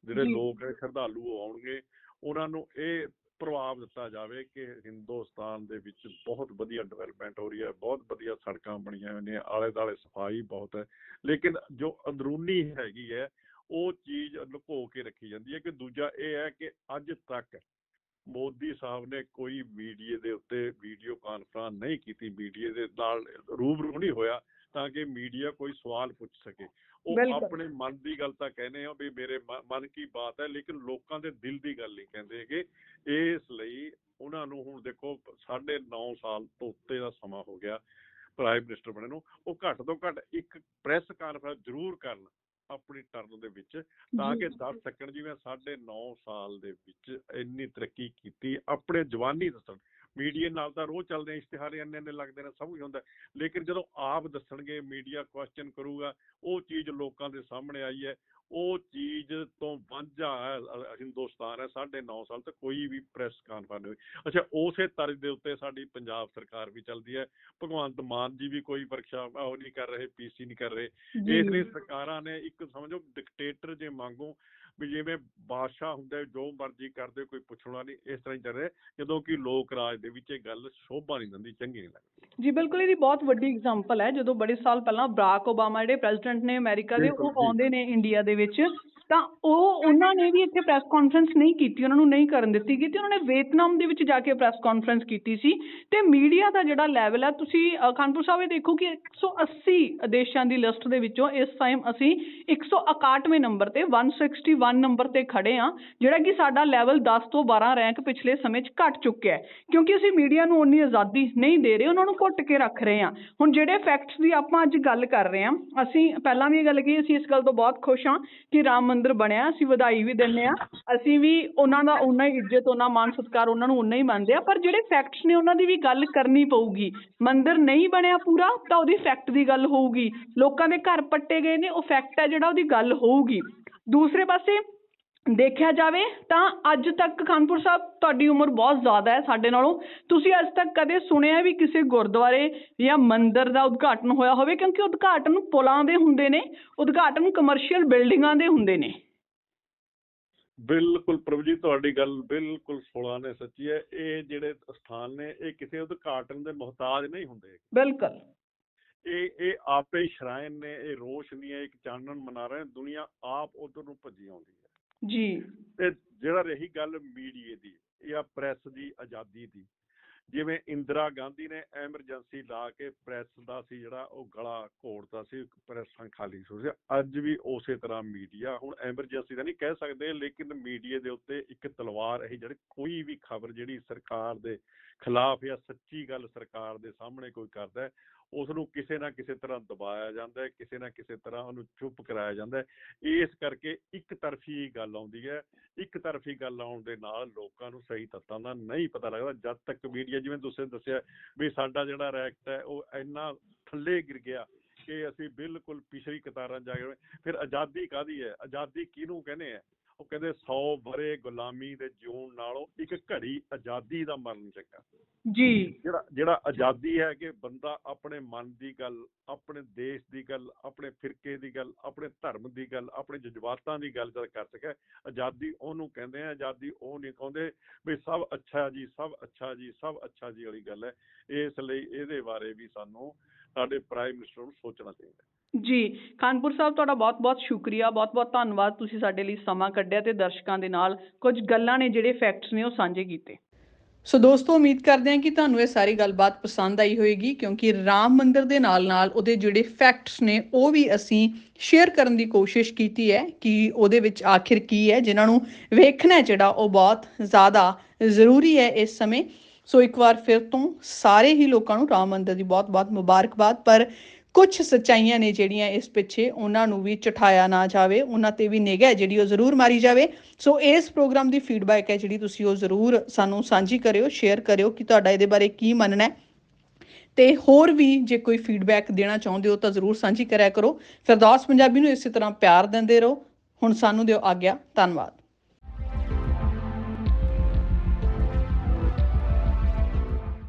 ਜਿਹੜੇ। ਲੋਕ ਹੈ ਸ਼ਰਧਾਲੂ ਆਉਣਗੇ ਉਹਨਾਂ ਨੂੰ ਇਹ ਪ੍ਰਭਾਵ ਦਿੱਤਾ ਜਾਵੇ ਕਿ ਹਿੰਦੁਸਤਾਨ ਦੇ ਵਿੱਚ ਬਹੁਤ ਵਧੀਆ ਡਿਵੈਲਪਮੈਂਟ ਹੋ ਰਹੀ ਹੈ ਬਹੁਤ ਵਧੀਆ ਸੜਕਾਂ ਬਣੀਆਂ ਹੋਈਆਂ ਨੇ ਆਲੇ ਦੁਆਲੇ ਸਫ਼ਾਈ ਬਹੁਤ ਹੈ ਲੇਕਿਨ ਜੋ ਅੰਦਰੂਨੀ ਹੈਗੀ ਹੈ ਉਹ ਚੀਜ਼ ਲੁਕੋ ਕੇ ਰੱਖੀ ਜਾਂਦੀ ਹੈ ਕਿ ਦੂਜਾ ਇਹ ਹੈ ਕਿ ਅੱਜ ਤੱਕ ਮੋਦੀ ਸਾਹਿਬ ਨੇ ਕੋਈ ਮੀਡੀਆ ਦੇ ਉੱਤੇ ਵੀਡੀਓ ਕਾਨਫਰੰਸ ਨਹੀਂ ਕੀਤੀ ਮੀਡੀਆ ਦੇ ਨਾਲ ਰੂਬਰੂ ਨਹੀਂ ਹੋਇਆ ਤਾਂ ਕਿ ਮੀਡੀਆ ਕੋਈ ਸਵਾਲ ਪੁੱਛ ਸਕੇ। ਉਹ। ਆਪਣੇ ਮਨ ਦੀ ਗੱਲ ਤਾਂ ਕਹਿੰਦੇ ਆ ਵੀ ਮੇਰੇ ਮਨ ਕੀ ਬਾਤ ਹੈ ਲੇਕਿਨ ਲੋਕਾਂ ਦੇ ਦਿਲ ਦੀ ਗੱਲ ਨਹੀਂ ਕਹਿੰਦੇ ਹੈਗੇ। ਇਸ ਲਈ ਉਹਨਾਂ ਨੂੰ ਹੁਣ ਦੇਖੋ ਸਾਢੇ 9 ਸਾਲ ਤੋਂ ਉੱਤੇ ਦਾ ਸਮਾਂ ਹੋ ਗਿਆ ਪ੍ਰਾਈਮ ਮਿਨਿਸਟਰ ਬਣੇ ਨੂੰ। ਉਹ ਘੱਟ ਤੋਂ ਘੱਟ ਇੱਕ ਪ੍ਰੈਸ ਕਾਨਫਰੰਸ ਜ਼ਰੂਰ ਕਰਨ। ਆਪਣੀ ਟਰਨ ਦੇ ਵਿੱਚ ਤਾਂ ਕਿ। ਦੱਸ ਸਕਣ ਜਿਵੇਂ ਸਾਢੇ 9 ਸਾਲ ਦੇ ਵਿੱਚ ਇੰਨੀ ਤਰੱਕੀ ਕੀਤੀ ਆਪਣੇ ਜਵਾਨੀ ਦੱਸਣ ਮੀਡੀਆ ਨਾਲ ਤਾਂ ਰੋਜ਼ ਚੱਲਦੇ ਇਸ਼ਤਿਹਾਰ ਇੰਨੇ ਇੰਨੇ ਲੱਗਦੇ ਨੇ ਸਭ ਕੁਝ ਹੁੰਦਾ। ਲੇਕਿਨ ਜਦੋਂ ਆਪ ਦੱਸਣਗੇ ਮੀਡੀਆ ਕੁਐਸਚਨ ਕਰੂਗਾ ਉਹ ਚੀਜ਼ ਲੋਕਾਂ ਦੇ ਸਾਹਮਣੇ ਆਈ ਹੈ ਉਹ ਚੀਜ਼ ਤੋਂ ਵਾਂਝਾ ਹੈ ਹਿੰਦੁਸਤਾਨ ਹੈ ਸਾਢੇ 9 ਸਾਲ ਤੱਕ ਕੋਈ ਵੀ ਪ੍ਰੈਸ ਕਾਨਫਰੰਸ ਨਹੀਂ ਹੋਈ। ਅੱਛਾ ਉਸੇ ਤਰਜ਼ ਦੇ ਉੱਤੇ ਸਾਡੀ ਪੰਜਾਬ ਸਰਕਾਰ ਵੀ ਚੱਲਦੀ ਹੈ। ਭਗਵੰਤ ਮਾਨ ਜੀ ਵੀ ਕੋਈ ਵਰਕਸ਼ਾਪ ਉਹ ਨਹੀਂ ਕਰ ਰਹੇ ਪੀਸੀ ਨਹੀਂ ਕਰ ਰਹੇ। ਇਸ ਲਈ ਸਰਕਾਰਾਂ ਨੇ ਇੱਕ ਸਮਝੋ ਡਿਕਟੇਟਰ ਜੇ ਮੰਗੋ ਵੀ ਜਿਵੇਂ ਬਾਦਸ਼ਾਹ ਹੁੰਦੇ ਜੋ ਮਰਜ਼ੀ ਕਰਦੇ ਕੋਈ ਪੁੱਛਣਾ ਨਹੀਂ ਇਸ ਤਰ੍ਹਾਂ ਹੀ ਚੱਲ ਰਿਹਾ। ਜਦੋਂ ਕਿ ਲੋਕ ਰਾਜ ਦੇ ਵਿੱਚ ਇਹ ਗੱਲ ਸ਼ੋਭਾ ਨਹੀਂ ਦਿੰਦੀ ਚੰਗੀ ਨਹੀਂ ਲੱਗਦੀ। ਜੀ ਬਿਲਕੁਲ ਇਹਦੀ ਬਹੁਤ ਵੱਡੀ ਐਗਜ਼ਾਮਪਲ ਹੈ। ਜਦੋਂ ਬੜੇ ਸਾਲ ਪਹਿਲਾਂ ਬਰਾਕ ਓਬਾਮਾ ਜਿਹੜੇ ਪ੍ਰੈਜ਼ੀਡੈਂਟ ਨੇ ਅਮਰੀਕਾ ਦੇ ਉਹ। ਆਉਂਦੇ ਨੇ ਇੰਡੀਆ ਦੇ ਵਿੱਚ। ਤਾਂ ਉਹ, ਉਹਨਾਂ ਨੇ ਵੀ ਇੱਥੇ ਪ੍ਰੈਸ ਕਾਨਫਰੰਸ ਨਹੀਂ ਕੀਤੀ, ਉਹਨਾਂ ਨੂੰ ਨਹੀਂ ਕਰਨ ਦਿੱਤੀ ਗਈ ਤੇ ਉਹਨਾਂ ਨੇ ਵੀਅਤਨਾਮ ਦੇ ਵਿੱਚ ਜਾ ਕੇ ਪ੍ਰੈਸ ਕਾਨਫਰੰਸ ਕੀਤੀ ਸੀ ਤੇ ਮੀਡੀਆ ਦਾ ਜਿਹੜਾ ਲੈਵਲ ਹੈ ਤੁਸੀਂ ਖਾਨਪੁਰ ਸਾਹਿਬ ਇਹ ਦੇਖੋ ਕਿ 180 ਦੇਸ਼ਾਂ ਦੀ ਲਿਸਟ ਦੇ ਵਿੱਚੋਂ ਇਸ ਟਾਈਮ ਅਸੀਂ 161ਵੇਂ ਨੰਬਰ ਤੇ 161 ਨੰਬਰ ਤੇ ਖੜੇ ਆ ਜਿਹੜਾ ਕਿ ਸਾਡਾ ਲੈਵਲ 10 ਤੋਂ 12 ਰੈਂਕ ਪਿਛਲੇ ਸਮੇਂ 'ਚ ਘਟ ਚੁੱਕਿਆ ਹੈ। ਕਿਉਂਕਿ ਅਸੀਂ ਮੀਡੀਆ ਨੂੰ ਉਨੀ ਆਜ਼ਾਦੀ ਨਹੀਂ ਦੇ ਰਹੇ, ਉਹਨਾਂ ਨੂੰ ਘੁੱਟ ਕੇ ਰੱਖ ਰਹੇ ਹਾਂ। ਹੁਣ ਜਿਹੜੇ ਫੈਕਟਸ ਦੀ ਆਪਾਂ ਅੱਜ ਗੱਲ ਕਰ ਰਹੇ ਹਾਂ, ਅਸੀਂ ਪਹਿਲਾਂ ਵੀ ਇਹ ਗੱਲ ਕਹੀ, ਅਸੀਂ ਇਸ ਗੱਲ ਤੋਂ ਬਹੁਤ ਖੁਸ਼ ਹਾਂ ਕਿ ਰਾਮ ਮੰਦਿਰ ਬਣਿਆ, ਅਸੀਂ ਵਧਾਈ ਵੀ ਦਿੰਦੇ ਆ ਅਸੀਂ ਵੀ ਉਹਨਾਂ ਦਾ ਉਨਾ ਹੀ ਇੱਜ਼ਤ ਉਹਨਾਂ ਮਾਨ ਸਤਿਕਾਰ ਉਹਨਾਂ ਨੂੰ ਉਨਾ ਹੀ ਮੰਨਦੇ ਆ ਪਰ ਜਿਹੜੇ ਫੈਕਟਸ ਨੇ ਉਹਨਾਂ ਦੀ ਵੀ ਗੱਲ ਕਰਨੀ ਪਊਗੀ। ਮੰਦਿਰ ਨਹੀਂ ਬਣਿਆ ਪੂਰਾ, ਤਾਂ ਉਹਦੀ ਫੈਕਟ ਦੀ ਗੱਲ ਹੋਊਗੀ। ਲੋਕਾਂ ਦੇ ਘਰ ਪੱਟੇ ਗਏ ਨੇ, ਉਹ ਫੈਕਟ ਹੈ ਜਿਹੜਾ ਉਹਦੀ ਗੱਲ ਹੋਊਗੀ। ਦੂਸਰੇ ਪਾਸੇ ਦੇਖਿਆ ਜਾਵੇ ਤਾਂ ਅੱਜ ਤੱਕ ਖਾਨਪੁਰ ਸਾਹਿਬ ਤੁਹਾਡੀ ਉਮਰ ਬਹੁਤ ਜ਼ਿਆਦਾ ਹੈ ਸਾਡੇ ਨਾਲੋਂ। ਤੁਸੀਂ ਅੱਜ ਤੱਕ ਕਦੇ ਸੁਣਿਆ ਵੀ ਕਿਸੇ ਗੁਰਦੁਆਰੇ ਜਾਂ ਮੰਦਿਰ ਦਾ ਉਦਘਾਟਨ ਹੋਇਆ ਹੋਵੇ? ਕਿਉਂਕਿ ਉਦਘਾਟਨ ਪੁਲਾਂ ਦੇ ਹੁੰਦੇ ਨੇ ਉਦਘਾਟਨ ਕਮਰਸ਼ੀਅਲ ਬਿਲਡਿੰਗਾਂ ਦੇ ਹੁੰਦੇ ਨੇ। ਬਿਲਕੁਲ ਪ੍ਰਭੂ ਜੀ ਤੁਹਾਡੀ ਗੱਲ ਬਿਲਕੁਲ ਸੋਲਾ ਨੇ ਸੱਚੀ ਹੈ। ਇਹ ਜਿਹੜੇ ਸਥਾਨ ਨੇ ਇਹ ਕਿਸੇ ਉਦਘਾਟਨ ਦੇ ਮੁਹਤਾਜ ਨਹੀਂ ਹੁੰਦੇ ਬਿਲਕੁਲ। ਇਹ ਇਹ ਆਪੇ ਸ਼ਰਾਇਨ ਨੇ ਇਹ ਰੋਸ਼ਨੀ ਹੈ ਇੱਕ ਚਾਨਣ ਮਨਾ ਰਹੇ ਦੁਨੀਆ ਆਪ ਉਧਰ ਨੂੰ ਭੱਜੀ ਆਉਂਦੀ ਹੈ। ਜੀ। ਤੇ ਜਿਹੜਾ ਰਹੀ ਗੱਲ ਮੀਡੀਏ ਦੀ, ਜਾਂ ਪ੍ਰੈਸ ਦੀ ਆਜ਼ਾਦੀ ਦੀ, ਜਿਵੇਂ ਇੰਦਰਾ ਗਾਂਧੀ ਨੇ ਐਮਰਜੈਂਸੀ ਲਾ ਕੇ ਪ੍ਰੈਸ ਦਾ ਸੀ ਜਿਹੜਾ, ਉਹ ਗਲਾ ਘੋੜਦਾ ਸੀ, ਪ੍ਰੈਸਾਂ ਖਾਲੀ ਸੀ। ਅੱਜ ਵੀ ਉਸੇ ਤਰ੍ਹਾਂ ਮੀਡੀਆ, ਹੁਣ ਐਮਰਜੈਂਸੀ ਦਾ ਨਹੀਂ ਕਹਿ ਸਕਦੇ, ਲੇਕਿਨ ਮੀਡੀਆ ਦੇ ਉੱਤੇ ਇੱਕ ਤਲਵਾਰ ਹੈ ਜਿਹੜੀ ਕੋਈ ਵੀ ਖਬਰ ਜਿਹੜੀ ਸਰਕਾਰ ਦੇ ਖਿਲਾਫ ਜਾਂ ਸੱਚੀ ਗੱਲ ਸਰਕਾਰ ਦੇ ਸਾਹਮਣੇ ਕੋਈ ਕਰਦਾ ਉਸ ਨੂੰ ਕਿਸੇ ਨਾ ਕਿਸੇ ਤਰ੍ਹਾਂ ਦਬਾਇਆ ਜਾਂਦਾ ਹੈ, ਕਿਸੇ ਨਾ ਕਿਸੇ ਤਰ੍ਹਾਂ ਉਹਨੂੰ ਚੁੱਪ ਕਰਾਇਆ ਜਾਂਦਾ ਹੈ। ਇਸ ਕਰਕੇ ਇੱਕ ਤਰਫੀ ਗੱਲ ਆਉਂਦੀ ਹੈ, ਇੱਕ ਤਰਫੀ ਗੱਲ ਆਉਣ ਦੇ ਨਾਲ ਲੋਕਾਂ ਨੂੰ ਸਹੀ ਤੱਤਾਂ ਦਾ ਨਹੀਂ ਪਤਾ ਲੱਗਦਾ। ਜਦ ਤੱਕ ਮੀਡੀਆ ਜਿਵੇਂ ਤੁਸੀਂ ਦੱਸਿਆ ਵੀ ਸਾਡਾ ਜਿਹੜਾ ਰੈਕਟ ਹੈ, ਉਹ ਇੰਨਾ ਥੱਲੇ ਗਿਰ ਗਿਆ ਕਿ ਅਸੀਂ ਬਿਲਕੁਲ ਪਿਛਲੀ ਕਤਾਰਾਂ ਜਾ ਗਏ ਫਿਰ ਆਜ਼ਾਦੀ ਕਾਦੀ ਹੈ? ਆਜ਼ਾਦੀ ਕਿਹਨੂੰ ਕਹਿੰਦੇ ਆ? ਉਹ ਕਹਿੰਦੇ 100 ਬਰੇ ਗੁਲਾਮੀ ਦੇ ਜਿਉਣ ਨਾਲੋਂ ਇੱਕ ਘੜੀ ਆਜ਼ਾਦੀ ਦਾ ਮਰਨ ਚੰਗਾ ਜੀ। ਜਿਹੜਾ ਜਿਹੜਾ ਆਜ਼ਾਦੀ ਹੈ ਕਿ ਬੰਦਾ ਆਪਣੇ ਮਨ ਦੀ ਗੱਲ ਆਪਣੇ ਦੇਸ਼ ਦੀ ਗੱਲ ਆਪਣੇ ਫਿਰਕੇ ਦੀ ਗੱਲ ਆਪਣੇ ਧਰਮ ਦੀ ਗੱਲ ਆਪਣੇ ਜਜ਼ਬਾਤਾਂ ਦੀ ਗੱਲ ਜਦ ਕਰ ਸਕੇ ਆਜ਼ਾਦੀ ਉਹਨੂੰ ਕਹਿੰਦੇ ਆ ਆਜ਼ਾਦੀ ਉਹ ਨਹੀਂ ਕਹਿੰਦੇ ਵੀ ਸਭ ਅੱਛਾ ਜੀ ਸਭ ਅੱਛਾ ਜੀ ਸਭ ਅੱਛਾ ਜੀ ਵਾਲੀ ਗੱਲ ਹੈ। ਇਸ ਲਈ ਇਹਦੇ ਬਾਰੇ ਵੀ ਸਾਨੂੰ ਸਾਡੇ ਪ੍ਰਾਈਮ ਮਿਨਿਸਟਰ ਨੂੰ ਸੋਚਣਾ ਚਾਹੀਦਾ। ਜੀ ਖਾਨਪੁਰ ਸਾਹਿਬ ਤੁਹਾਡਾ ਬਹੁਤ-ਬਹੁਤ ਸ਼ੁਕਰੀਆ ਬਹੁਤ-ਬਹੁਤ ਧੰਨਵਾਦ ਤੁਸੀਂ ਸਾਡੇ ਲਈ ਸਮਾਂ ਕੱਢਿਆ ਤੇ ਦਰਸ਼ਕਾਂ ਦੇ ਨਾਲ ਕੁਝ ਗੱਲਾਂ ਨੇ ਜਿਹੜੇ ਫੈਕਟਸ ਨੇ ਉਹ ਸਾਂਝੇ ਕੀਤੇ। ਸੋ ਦੋਸਤੋ, ਉਮੀਦ ਕਰਦੇ ਹਾਂ ਕਿ ਤੁਹਾਨੂੰ ਇਹ ਸਾਰੀ ਗੱਲਬਾਤ ਪਸੰਦ ਆਈ ਹੋਵੇਗੀ ਕਿਉਂਕਿ ਰਾਮ ਮੰਦਿਰ ਦੇ ਨਾਲ-ਨਾਲ ਉਹਦੇ ਜਿਹੜੇ ਫੈਕਟਸ ਨੇ ਉਹ ਵੀ ਅਸੀਂ ਸ਼ੇਅਰ ਕਰਨ ਦੀ ਕੋਸ਼ਿਸ਼ ਕੀਤੀ ਹੈ ਕਿ ਉਹਦੇ ਵਿੱਚ ਆਖਿਰ ਕੀ ਹੈ, ਜਿਨ੍ਹਾਂ ਨੂੰ ਵੇਖਣਾ ਜਿਹੜਾ ਉਹ ਬਹੁਤ ਜ਼ਿਆਦਾ ਜ਼ਰੂਰੀ ਹੈ ਇਸ ਸਮੇਂ। ਸੋ ਇੱਕ ਵਾਰ ਫਿਰ ਤੋਂ ਸਾਰੇ ਹੀ ਲੋਕਾਂ ਨੂੰ ਰਾਮ ਮੰਦਿਰ ਦੀ ਬਹੁਤ-ਬਹੁਤ ਮੁਬਾਰਕਬਾਦ, ਪਰ ਕੁਝ ਸੱਚਾਈਆਂ ਨੇ ਜਿਹੜੀਆਂ ਇਸ ਪਿੱਛੇ ਉਹਨਾਂ ਨੂੰ ਵੀ ਚਠਾਇਆ ਨਾ ਜਾਵੇ, ਉਹਨਾਂ ਤੇ ਵੀ ਨਿਗਾਹ ਜਿਹੜੀ ਉਹ ਜ਼ਰੂਰ ਮਾਰੀ ਜਾਵੇ। ਸੋ ਇਸ ਪ੍ਰੋਗਰਾਮ ਦੀ ਫੀਡਬੈਕ ਹੈ ਜਿਹੜੀ ਤੁਸੀਂ ਉਹ ਜ਼ਰੂਰ ਸਾਨੂੰ ਸਾਂਝੀ ਕਰਿਓ ਸ਼ੇਅਰ ਕਰਿਓ ਕਿ ਤੁਹਾਡਾ ਇਹਦੇ ਬਾਰੇ ਕੀ ਮੰਨਣਾ ਹੈ। ਤੇ ਹੋਰ ਵੀ ਜੇ ਕੋਈ ਫੀਡਬੈਕ ਦੇਣਾ ਚਾਹੁੰਦੇ ਹੋ ਤਾਂ ਜ਼ਰੂਰ ਸਾਂਝੀ ਕਰਿਆ ਕਰੋ। ਫਿਰਦੌਸ ਪੰਜਾਬੀ ਨੂੰ ਇਸੇ ਤਰ੍ਹਾਂ ਪਿਆਰ ਦਿੰਦੇ ਰਹੋ। ਹੁਣ ਸਾਨੂੰ ਦਿਓ ਆਗਿਆ। ਧੰਨਵਾਦ।